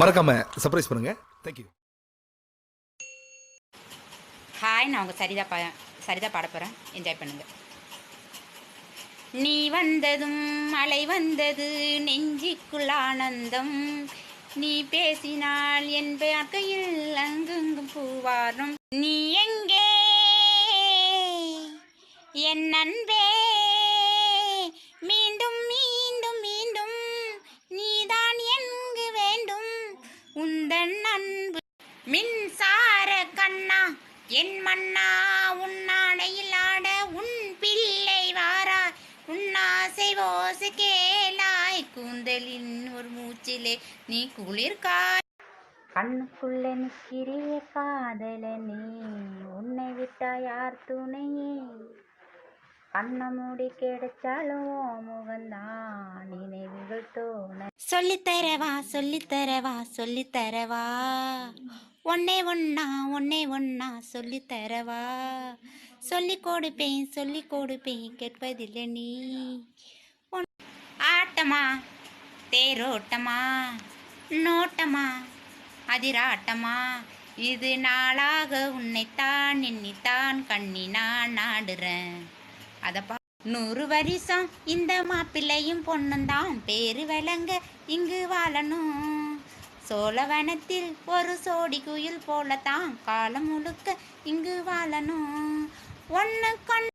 மறக்காம சர்ப்ரைஸ் பண்ணுங்க. Thank you hi நான் உங்கள் சரிதா பா சரிதா பாட போகிறேன் என்ஜாய் பண்ணுங்க. நீ வந்ததும் மழை வந்தது நெஞ்சிக்குள் ஆனந்தம். நீ பேசினால் என் பார்க்கையில் அங்குங்கும் பூவாரும். நீ எங்கே? என் அன்பே உந்தன் அன்பு. மின்சார கண்ணா என் மன்னா உன்னாடையில் ஆட உன் பிள்ளை வாரா. உன்னாசை ஓசை கேளாய் கூந்தலின் ஒரு மூச்சிலே நீ குளிர்காய். கண்ணுக்குள்ள நிற்கிறிய காதலனே உன்னை விட்டா யார் துணையே? கண்ண மூடி கிடைச்சாலும் உன் முகந்தான் நினைவுகள் சொல்லித்தரவா சொல்லித்தரவா சொல்லித்தரவா. ஒன்னே ஒன்னா ஒன்னே ஒன்னா சொல்லித்தரவா. சொல்லி கொடுப்பேன் சொல்லி கொடுப்பேன் கேட்பதில்லை நீ. ஆட்டமா தேரோட்டமா நோட்டமா அதிராட்டமா. இது நாளாக உன்னைத்தான் எண்ணித்தான் கண்ணி நான் நாடுறேன் அதப்பா நூறு வருஷம் இந்த மாப்பிள்ளையும் பொண்ணுந்தான். பேரு விளங்க இங்கு வாழணும். சோழவனத்தில் ஒரு சோடி குயில் போலத்தான். காலம் முழுக்க இங்கு வாழணும். ஒன்று கொண்டு